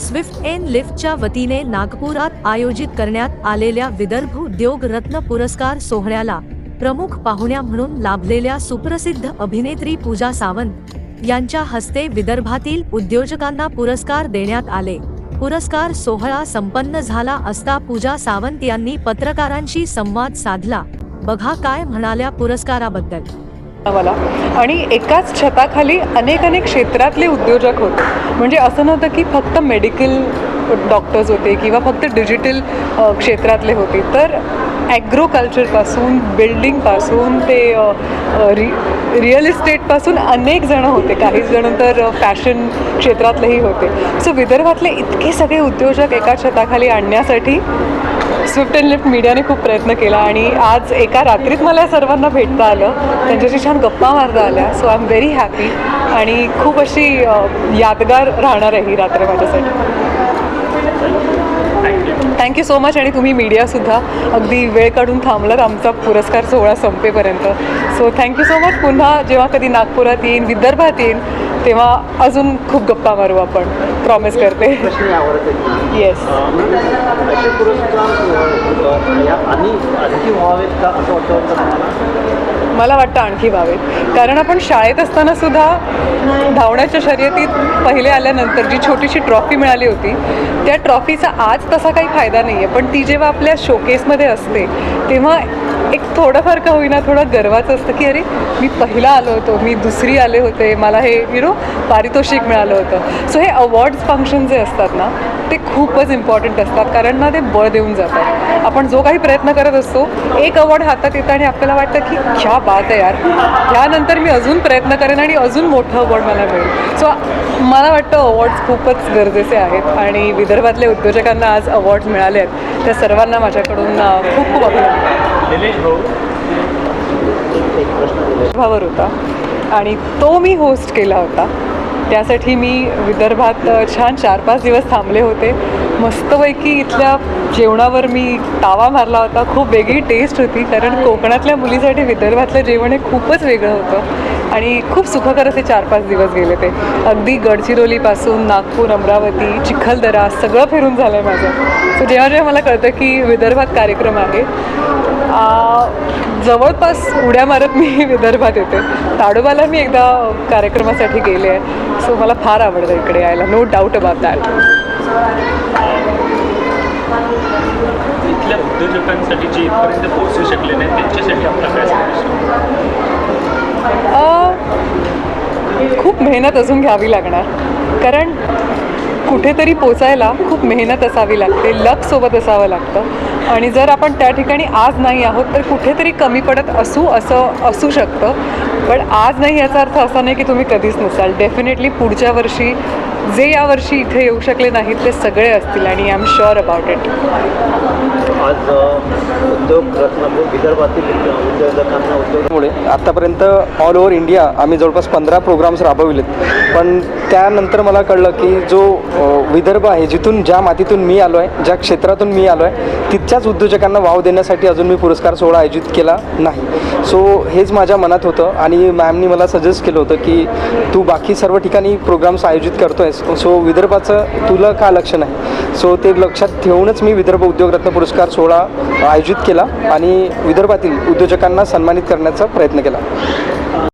Swift N लिफ्टच्या वतीने नागपुरात आयोजित करण्यात आलेल्या विदर्भ उद्योग रत्न पुरस्कार सोहळ्याला प्रमुख पाहुण्या म्हणून लाभलेल्या सुप्रसिद्ध अभिनेत्री पूजा सावंत यांच्या हस्ते विदर्भातील उद्योजकांना पुरस्कार देण्यात आले. पुरस्कार सोहळा संपन्न झाला असता पूजा सावंत यांनी पत्रकारांशी संवाद साधला. बघा काय म्हणाल्या पुरस्काराबद्दल. मला आणि एकाच छताखाली अनेक अनेक क्षेत्रातले उद्योजक होते. म्हणजे असं नव्हतं की फक्त मेडिकल डॉक्टर्स होते किंवा फक्त डिजिटल क्षेत्रातले होते. तर ॲग्रोकल्चरपासून बिल्डिंगपासून ते रि रिअल इस्टेटपासून अनेक जणं होते. काही जण तर फॅशन क्षेत्रातलेही होते. सो विदर्भातले इतके सगळे उद्योजक एका छताखाली आणण्यासाठी स्विफ्ट अँड लिफ्ट मीडियाने खूप प्रयत्न केला आणि आज एका रात्रीत मला या सर्वांना भेटता आलं. त्यांच्याशी छान गप्पा मारता आल्या. So I am very happy आणि खूप अशी यादगार राहणार आहे ही रात्र माझ्यासाठी. थँक्यू सो मच आणि तुम्ही मीडियासुद्धा अगदी वेळ काढून थांबलात. आमचा पुरस्कार सोहळा संपेपर्यंत. सो थँक्यू सो मच पुन्हा जेव्हा कधी नागपुरात येईन विदर्भात येईन तेव्हा अजून खूप गप्पा मारू आपण. प्रॉमिस करते. येस मला वाटतं आणखी व्हावेत. कारण आपण शाळेत असताना सुद्धा धावण्याच्या शर्यतीत पहिले आल्यानंतर जी छोटीशी ट्रॉफी मिळाली होती त्या ट्रॉफीचा आज तसा काही फायदा नाही आहे पण ती जेव्हा आपल्या शोकेसमध्ये असते तेव्हा एक थोडंफार का होईना थोडं गर्वाचं असतं की अरे मी पहिला आलो होतो मी दुसरी आले होते मला हे यु नो पारितोषिक मिळालं होतं. सो हे अवॉर्ड्स फंक्शन जे असतात ना ते खूपच इम्पॉर्टंट असतात कारण ना ते बळ देऊन जातात. आपण जो काही प्रयत्न करत असतो एक अवॉर्ड हातात येतं आणि आपल्याला वाटतं की क्या बात आहे यार. ह्यानंतर मी अजून प्रयत्न करेन आणि अजून मोठं अवॉर्ड मला मिळेल. सो मला वाटतं अवॉर्ड्स खूपच गरजेचे आहेत आणि विदर्भातल्या उद्योजकांना आज अवॉर्ड्स मिळाले आहेत त्या सर्वांना माझ्याकडून खूप खूप अभिनंदन. दिलेला विदर्भावर होता. आणि तो मी होस्ट केला होता. त्यासाठी मी विदर्भात छान चार पाच दिवस थांबले होते. मस्तपैकी इथल्या जेवणावर मी तावा मारला होता. खूप वेगळी टेस्ट होती कारण कोकणातल्या मुलीसाठी विदर्भातलं जेवण हे खूपच वेगळं होतं. आणि खूप सुखकर असे चार पाच दिवस गेले ते. अगदी गडचिरोलीपासून नागपूर अमरावती चिखलदरा सगळं फिरून झालं आहे माझं. सो जेव्हा जेव्हा मला कळतं की विदर्भात कार्यक्रम आहे जवळपास उड्या मारत मी विदर्भात येते. ताडोबाला मी एकदा कार्यक्रमासाठी गेले आहे. सो मला फार आवडतं इकडे यायला. नो डाऊट अबाउट दॅट इथल्या उद्योजकांसाठी जे इथपर्यंत पोहोचू शकले नाही त्यांच्यासाठी आपला काय खूप मेहनत अजून घ्यावी लागणार. कारण कुठेतरी पोचायला खूप मेहनत असावी लागते लक सोबत असावं लागतं. आणि जर आपण त्या ठिकाणी आज नाही आहोत तर कुठेतरी कमी पडत असू असं असू शकतं. पण आज नाही याचा अर्थ असा नाही की तुम्ही कधीच नसाल. डेफिनेटली पुढच्या वर्षी जे यावर्षी इथे येऊ शकले नाहीत ते सगळे असतील आणि I am sure about it आज उद्योग रत्न विदर्भातील उद्योजकांना उद्योग आत्तापर्यंत ऑल ओव्हर इंडिया आम्ही जवळपास पंधरा प्रोग्राम्स राबविलेत. पण त्यानंतर मला कळलं की जो विदर्भ आहे जिथून ज्या मातीतून मी आलो आहे ज्या क्षेत्रातून मी आलो आहे तिथच्याच उद्योजकांना वाव देण्यासाठी अजून मी पुरस्कार सोहळा आयोजित केला नाही. सो हेच माझ्या मनात होतं आणि मॅमनी मला सजेस्ट केलं होतं की तू बाकी सर्व ठिकाणी प्रोग्राम्स आयोजित करतो आहेस सो विदर्भाचं तुला का लक्ष नाही? सो ते लक्षात ठेवूनच मी विदर्भ उद्योगरत्न पुरस्कार सोहळा आयोजित केला आणि विदर्भातील उद्योजकांना सन्मानित करण्याचा प्रयत्न केला.